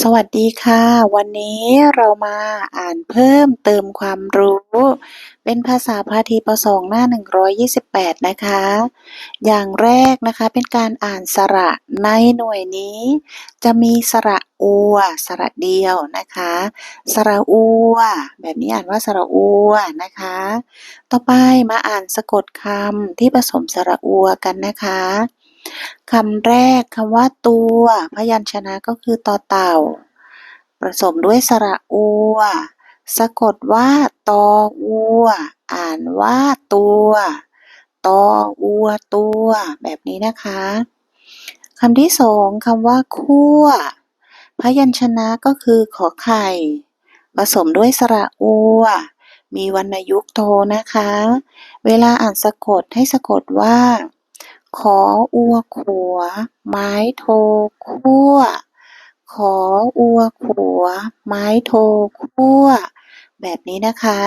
สวัสดีค่ะ วันนี้เรามาอ่านเพิ่มเติมความรู้ เป็นภาษาพาทีป .2 หน้า 128 นะคะ อย่างแรกนะคะเป็นการอ่านสระในหน่วยนี้ จะมีสระอัวสระเดียวนะคะ สระอัวแบบนี้อ่านว่าสระอัวนะคะ ต่อไปมาอ่านสะกดคำที่ผสมสระอัวกันนะคะ คำแรกคำว่าตัว พยัญชนะก็คือต่อเต่า ผสมด้วยสระอัว สะกดว่าตออัว อ่านว่าตัวตออัวตัว แบบนี้นะคะคำที่สองคำว่าคั่ว พยัญชนะก็คือขอไข่ ผสมด้วยสระอัว มีวรรณยุกโทนะคะ เวลาอ่านสะกดให้สะกดว่า ขออัวขัว ไม้โทคั่ว ขออัวขัว ไม้โทคั่ว แบบนี้นะคะ